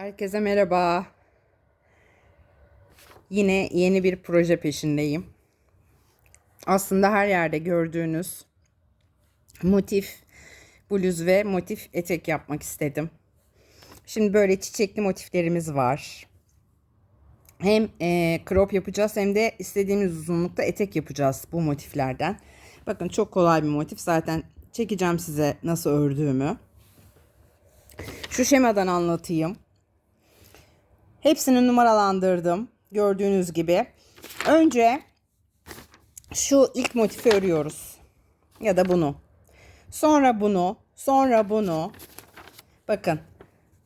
Herkese merhaba. Yine yeni bir proje peşindeyim. Aslında her yerde gördüğünüz motif bluz ve motif etek yapmak istedim. Şimdi böyle çiçekli motiflerimiz var. Hem e, crop yapacağız hem de istediğimiz uzunlukta etek yapacağız bu motiflerden. Bakın çok kolay bir motif. Zaten çekeceğim size nasıl ördüğümü. Şu şemadan anlatayım. Hepsini numaralandırdım. Gördüğünüz gibi. Önce şu ilk motifi örüyoruz. Ya da bunu. Sonra bunu. Sonra bunu. Bakın.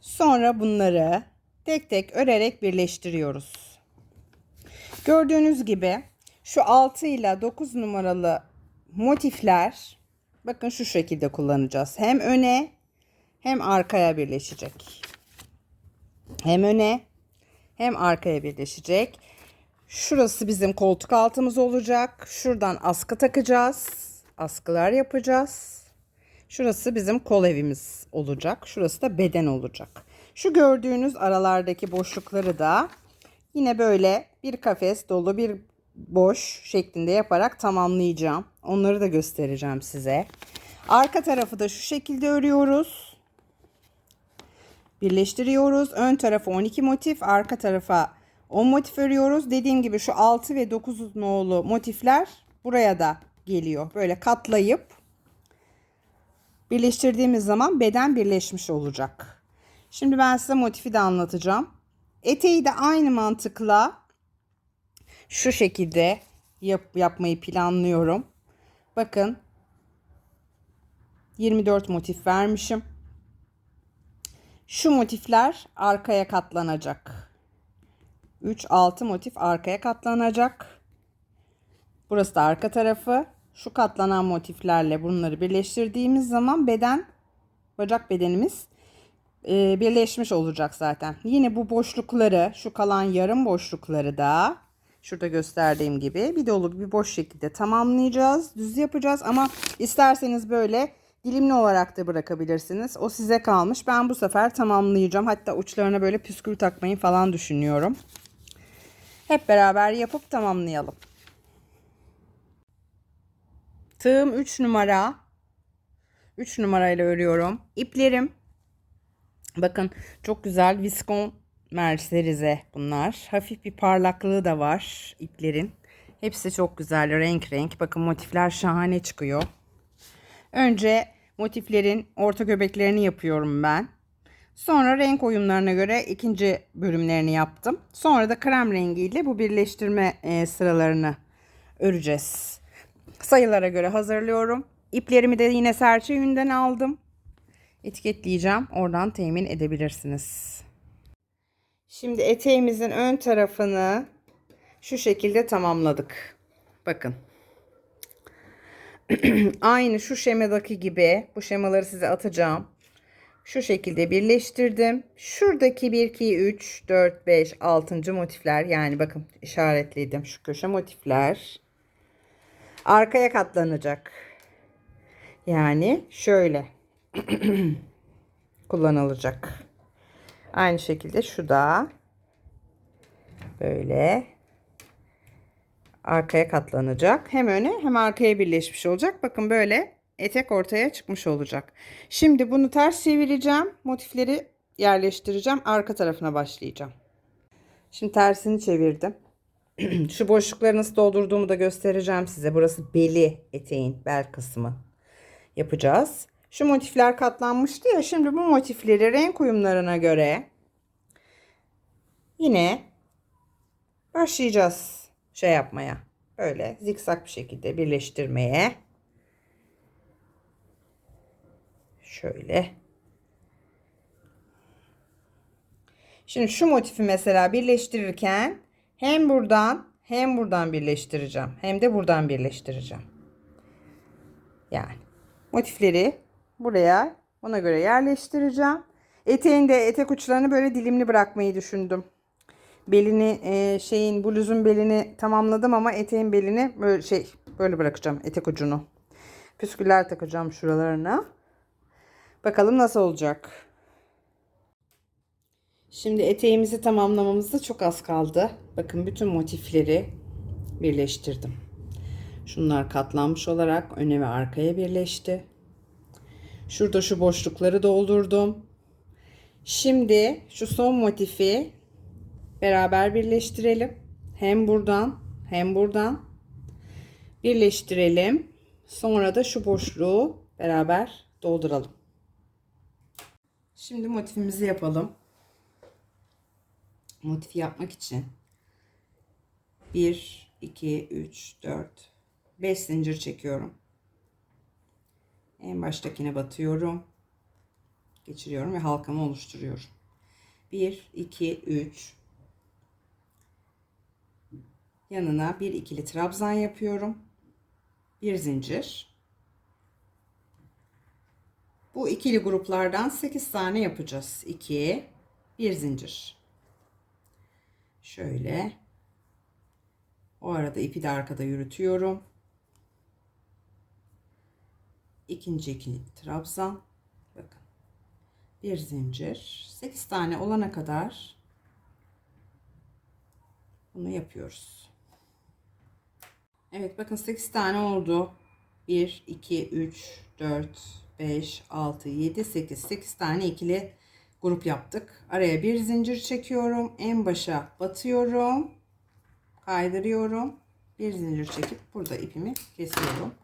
Sonra bunları tek tek örerek birleştiriyoruz. Gördüğünüz gibi şu 6 ile 9 numaralı motifler bakın şu şekilde kullanacağız. Hem öne hem arkaya birleşecek. Hem öne hem arkaya birleşecek. Şurası bizim koltuk altımız olacak. Şuradan askı takacağız. Askılar yapacağız. Şurası bizim kol evimiz olacak. Şurası da beden olacak. Şu gördüğünüz aralardaki boşlukları da yine böyle bir kafes dolu bir boş şeklinde yaparak tamamlayacağım. Onları da göstereceğim size. Arka tarafı da şu şekilde örüyoruz. Birleştiriyoruz. Ön tarafı 12 motif, arka tarafa 10 motif örüyoruz. Dediğim gibi şu 6 ve 9 nolu motifler buraya da geliyor. Böyle katlayıp birleştirdiğimiz zaman beden birleşmiş olacak. Şimdi ben size motifi de anlatacağım. Eteği de aynı mantıkla şu şekilde yap, yapmayı planlıyorum. Bakın 24 motif vermişim. Şu motifler arkaya katlanacak. 3 6 motif arkaya katlanacak. Burası da arka tarafı. Şu katlanan motiflerle bunları birleştirdiğimiz zaman beden bacak bedenimiz e, birleşmiş olacak zaten. Yine bu boşlukları, şu kalan yarım boşlukları da şurada gösterdiğim gibi bir dolu bir boş şekilde tamamlayacağız. Düz yapacağız ama isterseniz böyle dilimli olarak da bırakabilirsiniz. O size kalmış. Ben bu sefer tamamlayacağım. Hatta uçlarına böyle püskül takmayı falan düşünüyorum. Hep beraber yapıp tamamlayalım. Tığım 3 numara. 3 numarayla örüyorum. İplerim bakın çok güzel viskon merserize bunlar. Hafif bir parlaklığı da var iplerin. Hepsi çok güzel renk renk. Bakın motifler şahane çıkıyor. Önce motiflerin orta göbeklerini yapıyorum ben. Sonra renk oyunlarına göre ikinci bölümlerini yaptım. Sonra da krem rengiyle bu birleştirme e, sıralarını öreceğiz. Sayılara göre hazırlıyorum. İplerimi de yine serçe yünden aldım. Etiketleyeceğim. Oradan temin edebilirsiniz. Şimdi eteğimizin ön tarafını şu şekilde tamamladık. Bakın. Aynı şu şemadaki gibi bu şemaları size atacağım. Şu şekilde birleştirdim. Şuradaki 1, 2, 3, 4, 5, 6. motifler yani bakın işaretledim şu köşe motifler. Arkaya katlanacak. Yani şöyle kullanılacak. Aynı şekilde şu da böyle arkaya katlanacak. Hem öne hem arkaya birleşmiş olacak. Bakın böyle etek ortaya çıkmış olacak. Şimdi bunu ters çevireceğim. Motifleri yerleştireceğim. Arka tarafına başlayacağım. Şimdi tersini çevirdim. Şu boşlukları nasıl doldurduğumu da göstereceğim size. Burası beli eteğin bel kısmı yapacağız. Şu motifler katlanmıştı ya. Şimdi bu motifleri renk uyumlarına göre yine başlayacağız şey yapmaya. Böyle zikzak bir şekilde birleştirmeye. Şöyle. Şimdi şu motifi mesela birleştirirken hem buradan hem buradan birleştireceğim. Hem de buradan birleştireceğim. Yani motifleri buraya ona göre yerleştireceğim. Eteğin de etek uçlarını böyle dilimli bırakmayı düşündüm. Belini e, şeyin bluzun belini tamamladım ama eteğin belini böyle şey böyle bırakacağım etek ucunu. Püsküller takacağım şuralarına. Bakalım nasıl olacak. Şimdi eteğimizi tamamlamamızda çok az kaldı. Bakın bütün motifleri birleştirdim. Şunlar katlanmış olarak öne ve arkaya birleşti. Şurada şu boşlukları doldurdum. Şimdi şu son motifi beraber birleştirelim. Hem buradan hem buradan birleştirelim. Sonra da şu boşluğu beraber dolduralım. Şimdi motifimizi yapalım. Motifi yapmak için 1 2 3 4 5 zincir çekiyorum. En baştakine batıyorum. Geçiriyorum ve halkamı oluşturuyorum. 1 2 3 yanına bir ikili trabzan yapıyorum. Bir zincir. Bu ikili gruplardan 8 tane yapacağız. 2 bir zincir. Şöyle. O arada ipi de arkada yürütüyorum. İkinci ikili trabzan. Bakın. Bir zincir. 8 tane olana kadar bunu yapıyoruz. Evet bakın 8 tane oldu. 1, 2, 3, 4, 5, 6, 7, 8. 8 tane ikili grup yaptık. Araya bir zincir çekiyorum. En başa batıyorum. Kaydırıyorum. Bir zincir çekip burada ipimi kesiyorum.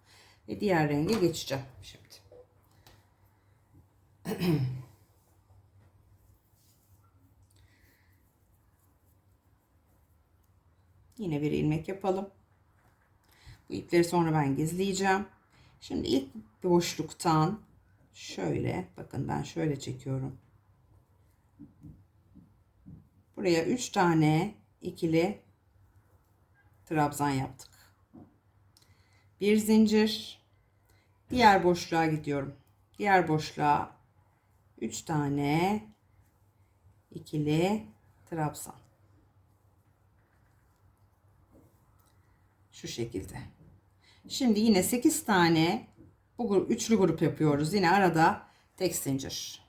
Ve diğer renge geçeceğim şimdi. Yine bir ilmek yapalım. Bu ipleri sonra ben gizleyeceğim. Şimdi ilk boşluktan şöyle bakın ben şöyle çekiyorum. Buraya 3 tane ikili trabzan yaptık. Bir zincir. Diğer boşluğa gidiyorum. Diğer boşluğa 3 tane ikili trabzan. Şu şekilde. Şimdi yine 8 tane bu üçlü grup yapıyoruz. Yine arada tek zincir.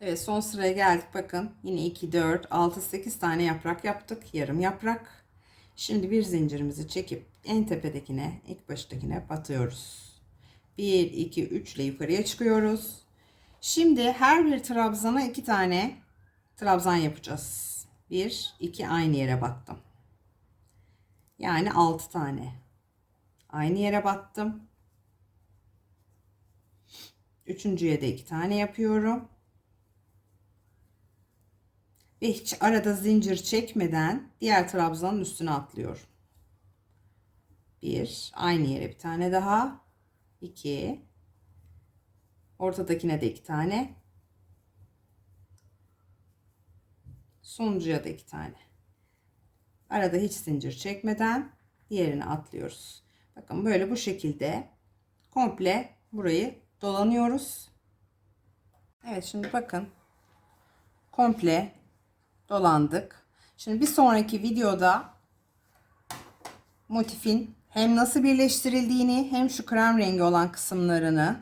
Evet son sıraya geldik. Bakın yine 2, 4, 6, 8 tane yaprak yaptık. Yarım yaprak. Şimdi bir zincirimizi çekip en tepedekine, ilk baştakine batıyoruz. 1, 2, 3 ile yukarıya çıkıyoruz. Şimdi her bir trabzana iki tane trabzan yapacağız. 1, 2 aynı yere battım. Yani 6 tane. Aynı yere battım. Üçüncüye de iki tane yapıyorum. Ve hiç arada zincir çekmeden diğer trabzanın üstüne atlıyorum. Bir, aynı yere bir tane daha. İki. Ortadakine de iki tane. Sonuncuya da iki tane. Arada hiç zincir çekmeden diğerini atlıyoruz. Bakın böyle bu şekilde komple burayı dolanıyoruz. Evet şimdi bakın komple dolandık. Şimdi bir sonraki videoda motifin hem nasıl birleştirildiğini hem şu krem rengi olan kısımlarını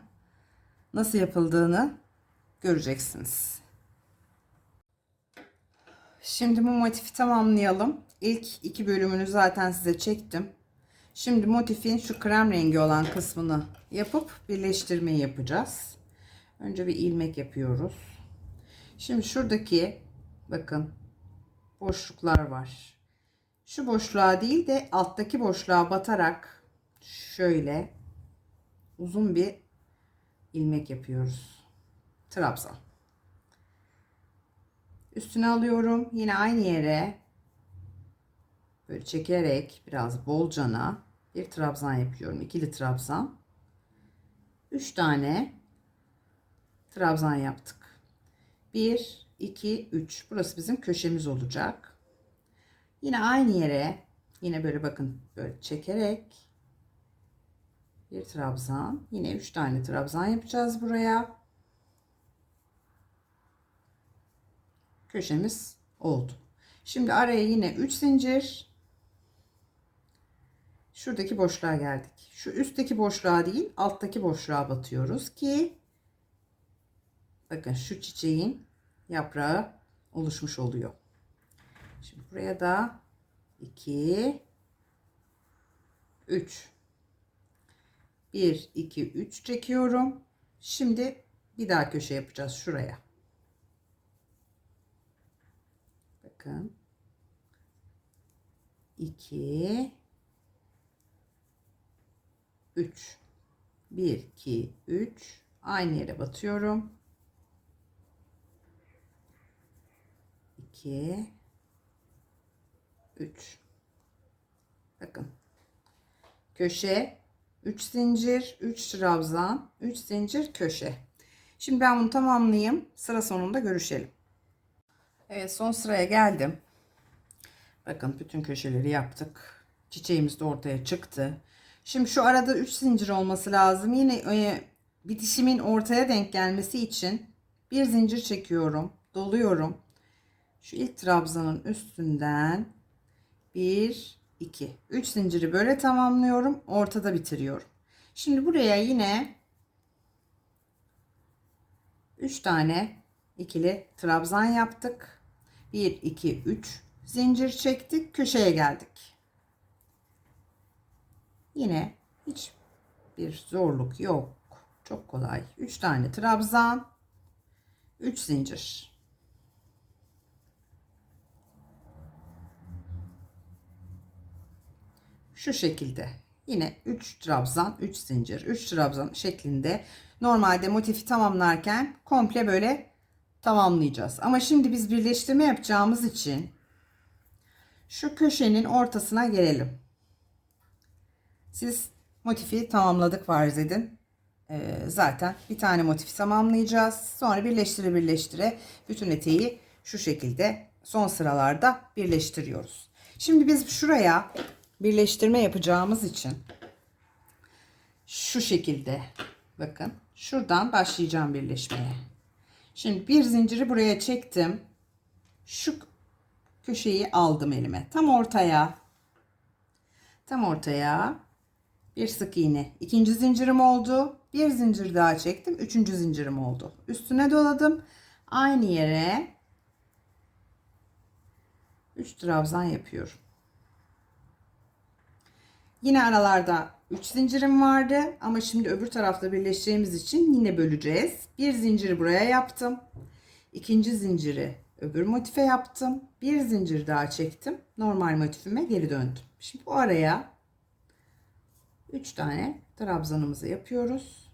nasıl yapıldığını göreceksiniz. Şimdi bu motifi tamamlayalım. İlk iki bölümünü zaten size çektim. Şimdi motifin şu krem rengi olan kısmını yapıp birleştirmeyi yapacağız. Önce bir ilmek yapıyoruz. Şimdi şuradaki bakın boşluklar var. Şu boşluğa değil de alttaki boşluğa batarak şöyle uzun bir ilmek yapıyoruz. Trabzan. Üstüne alıyorum. Yine aynı yere böyle çekerek biraz bolcana bir trabzan yapıyorum. İkili trabzan. 3 tane trabzan yaptık. 1 2 3. Burası bizim köşemiz olacak. Yine aynı yere yine böyle bakın böyle çekerek bir trabzan. Yine 3 tane trabzan yapacağız buraya. Köşemiz oldu. Şimdi araya yine 3 zincir şuradaki boşluğa geldik. Şu üstteki boşluğa değil alttaki boşluğa batıyoruz ki bakın şu çiçeğin yaprağı oluşmuş oluyor. Şimdi buraya da 2 3 1 2 3 çekiyorum. Şimdi bir daha köşe yapacağız şuraya. Bakın. 2 3 1 2 3 aynı yere batıyorum. 2 3 Bakın. Köşe 3 zincir, 3 trabzan, 3 zincir köşe. Şimdi ben bunu tamamlayayım. Sıra sonunda görüşelim. Evet son sıraya geldim. Bakın bütün köşeleri yaptık. Çiçeğimiz de ortaya çıktı. Şimdi şu arada 3 zincir olması lazım. Yine e, bitişimin ortaya denk gelmesi için bir zincir çekiyorum. Doluyorum. Şu ilk trabzanın üstünden 1 2 3 zinciri böyle tamamlıyorum. Ortada bitiriyorum. Şimdi buraya yine 3 tane ikili trabzan yaptık. 1 2 3 zincir çektik. Köşeye geldik. Yine hiç bir zorluk yok. Çok kolay. 3 tane trabzan, 3 zincir. Şu şekilde. Yine 3 trabzan, 3 zincir, 3 trabzan şeklinde normalde motifi tamamlarken komple böyle tamamlayacağız. Ama şimdi biz birleştirme yapacağımız için şu köşenin ortasına gelelim. Siz motifi tamamladık farz edin. Ee, zaten bir tane motifi tamamlayacağız. Sonra birleştire birleştire bütün eteği şu şekilde son sıralarda birleştiriyoruz. Şimdi biz şuraya birleştirme yapacağımız için şu şekilde bakın şuradan başlayacağım birleşmeye. Şimdi bir zinciri buraya çektim. Şu köşeyi aldım elime. Tam ortaya. Tam ortaya bir sık iğne. İkinci zincirim oldu. Bir zincir daha çektim. Üçüncü zincirim oldu. Üstüne doladım. Aynı yere 3 trabzan yapıyorum. Yine aralarda 3 zincirim vardı ama şimdi öbür tarafta birleşeceğimiz için yine böleceğiz. Bir zinciri buraya yaptım. İkinci zinciri öbür motife yaptım. Bir zincir daha çektim. Normal motifime geri döndüm. Şimdi bu araya 3 tane trabzanımızı yapıyoruz.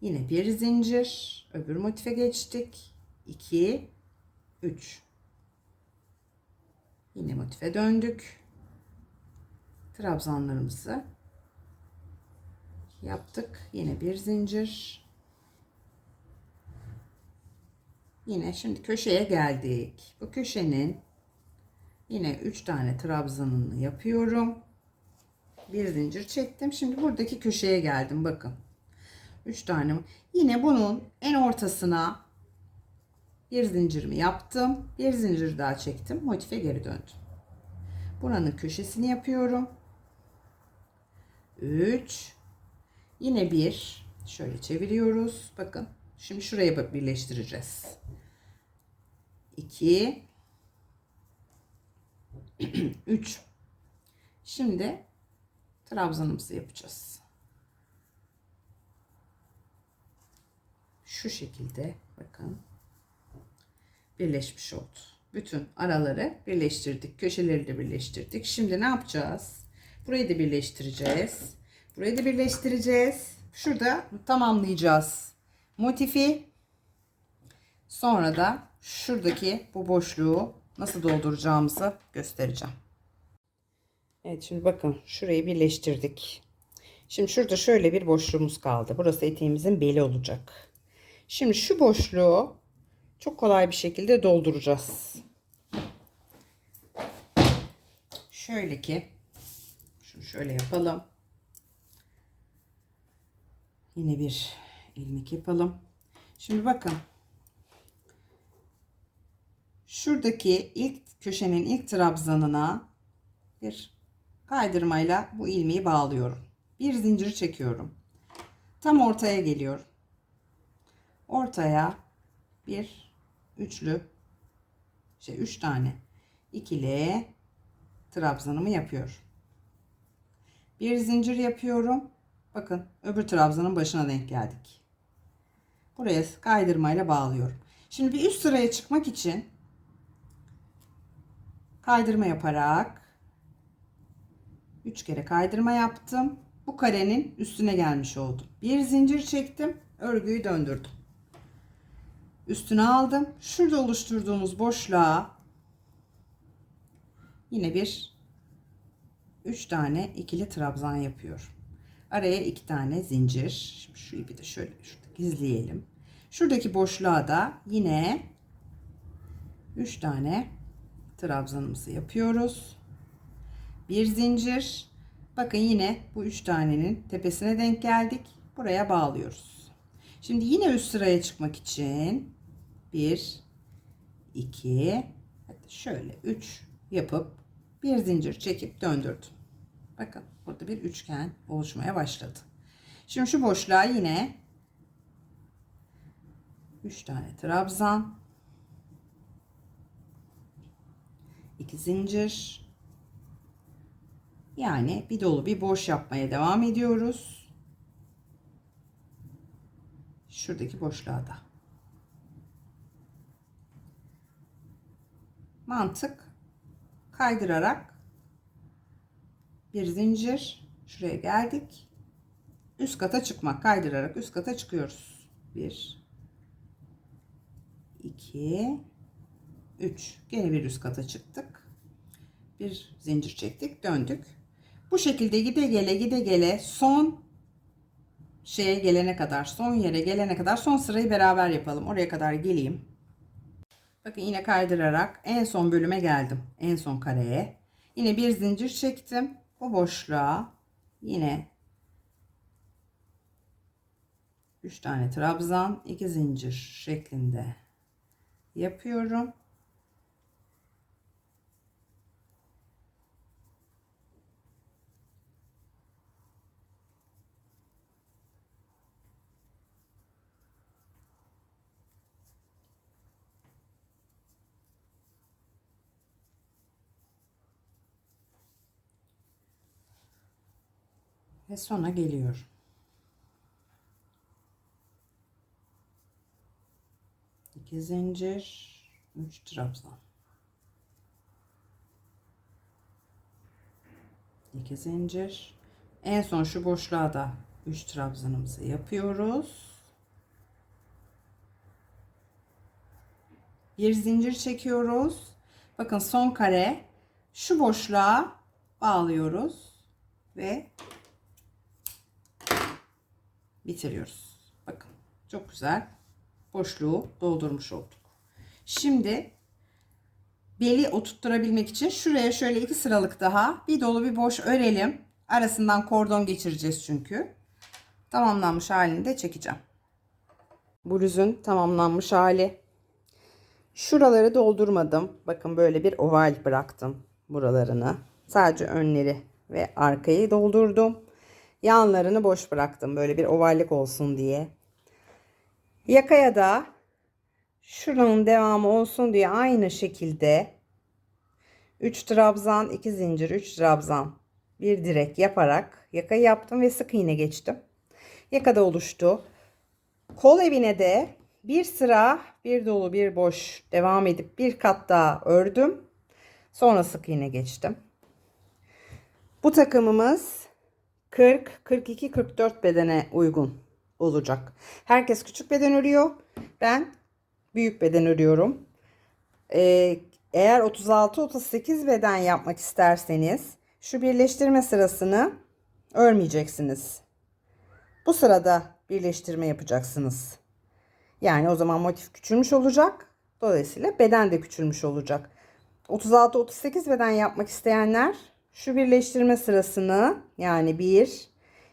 Yine bir zincir, öbür motife geçtik. 2 3 Yine motife döndük. Trabzanlarımızı yaptık. Yine bir zincir. Yine şimdi köşeye geldik. Bu köşenin yine 3 tane trabzanını yapıyorum. Bir zincir çektim. Şimdi buradaki köşeye geldim. Bakın. 3 tane. Yine bunun en ortasına bir zincirimi yaptım. Bir zincir daha çektim. Motife geri döndüm. Buranın köşesini yapıyorum. 3 yine bir şöyle çeviriyoruz. Bakın. Şimdi şuraya birleştireceğiz. 2 3 Şimdi trabzanımızı yapacağız. Şu şekilde bakın birleşmiş oldu. Bütün araları birleştirdik. Köşeleri de birleştirdik. Şimdi ne yapacağız? Burayı da birleştireceğiz. Burayı da birleştireceğiz. Şurada tamamlayacağız. Motifi sonra da şuradaki bu boşluğu nasıl dolduracağımızı göstereceğim. Evet şimdi bakın şurayı birleştirdik. Şimdi şurada şöyle bir boşluğumuz kaldı. Burası eteğimizin beli olacak. Şimdi şu boşluğu çok kolay bir şekilde dolduracağız. Şöyle ki şunu şöyle yapalım. Yine bir ilmek yapalım. Şimdi bakın. Şuradaki ilk köşenin ilk trabzanına bir kaydırmayla bu ilmeği bağlıyorum. Bir zincir çekiyorum. Tam ortaya geliyorum. Ortaya bir üçlü şey üç tane ikili trabzanımı yapıyorum. Bir zincir yapıyorum. Bakın öbür trabzanın başına denk geldik. Buraya kaydırmayla bağlıyorum. Şimdi bir üst sıraya çıkmak için kaydırma yaparak 3 kere kaydırma yaptım. Bu karenin üstüne gelmiş oldum. Bir zincir çektim. Örgüyü döndürdüm. Üstüne aldım. Şurada oluşturduğumuz boşluğa yine bir 3 tane ikili trabzan yapıyorum. Araya 2 tane zincir. Şimdi şu ipi de şöyle şurada gizleyelim. Şuradaki boşluğa da yine 3 tane trabzanımızı yapıyoruz. Bir zincir. Bakın yine bu 3 tanenin tepesine denk geldik. Buraya bağlıyoruz. Şimdi yine üst sıraya çıkmak için 1 2 şöyle 3 yapıp bir zincir çekip döndürdüm. Bakın burada bir üçgen oluşmaya başladı. Şimdi şu boşluğa yine 3 tane trabzan 2 zincir yani bir dolu bir boş yapmaya devam ediyoruz. Şuradaki boşluğa da. Mantık kaydırarak bir zincir şuraya geldik. Üst kata çıkmak kaydırarak üst kata çıkıyoruz. 1 2 3 gene bir üst kata çıktık. Bir zincir çektik, döndük. Bu şekilde gide gele gide gele son şeye gelene kadar, son yere gelene kadar son sırayı beraber yapalım. Oraya kadar geleyim. Bakın yine kaydırarak en son bölüme geldim. En son kareye. Yine bir zincir çektim. Bu boşluğa yine 3 tane trabzan, 2 zincir şeklinde yapıyorum. Ve sona geliyorum. İki zincir, üç trabzan. İki zincir. En son şu boşluğa da üç trabzanımızı yapıyoruz. Bir zincir çekiyoruz. Bakın son kare şu boşluğa bağlıyoruz ve bitiriyoruz. Bakın çok güzel boşluğu doldurmuş olduk. Şimdi beli oturtturabilmek için şuraya şöyle iki sıralık daha bir dolu bir boş örelim. Arasından kordon geçireceğiz çünkü. Tamamlanmış halini de çekeceğim. Bluzun tamamlanmış hali. Şuraları doldurmadım. Bakın böyle bir oval bıraktım buralarını. Sadece önleri ve arkayı doldurdum. Yanlarını boş bıraktım böyle bir ovallik olsun diye. Yakaya da şuranın devamı olsun diye aynı şekilde 3 trabzan, 2 zincir, 3 trabzan, bir direk yaparak yakayı yaptım ve sık iğne geçtim. Yakada oluştu. Kol evine de bir sıra bir dolu bir boş devam edip bir kat daha ördüm. Sonra sık iğne geçtim. Bu takımımız 40, 42, 44 bedene uygun olacak. Herkes küçük beden örüyor. Ben büyük beden örüyorum. Ee, eğer 36-38 beden yapmak isterseniz şu birleştirme sırasını örmeyeceksiniz. Bu sırada birleştirme yapacaksınız. Yani o zaman motif küçülmüş olacak. Dolayısıyla beden de küçülmüş olacak. 36-38 beden yapmak isteyenler şu birleştirme sırasını yani 1,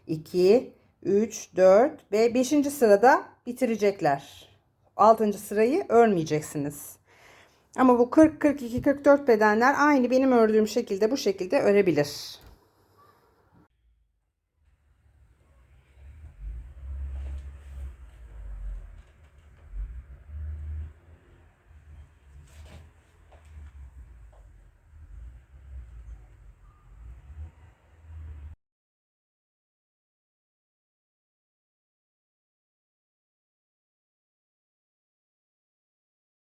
2, 3, 4 ve 5. sırada bitirecekler. 6. sırayı örmeyeceksiniz. Ama bu 40, 42, 44 bedenler aynı benim ördüğüm şekilde bu şekilde örebilir.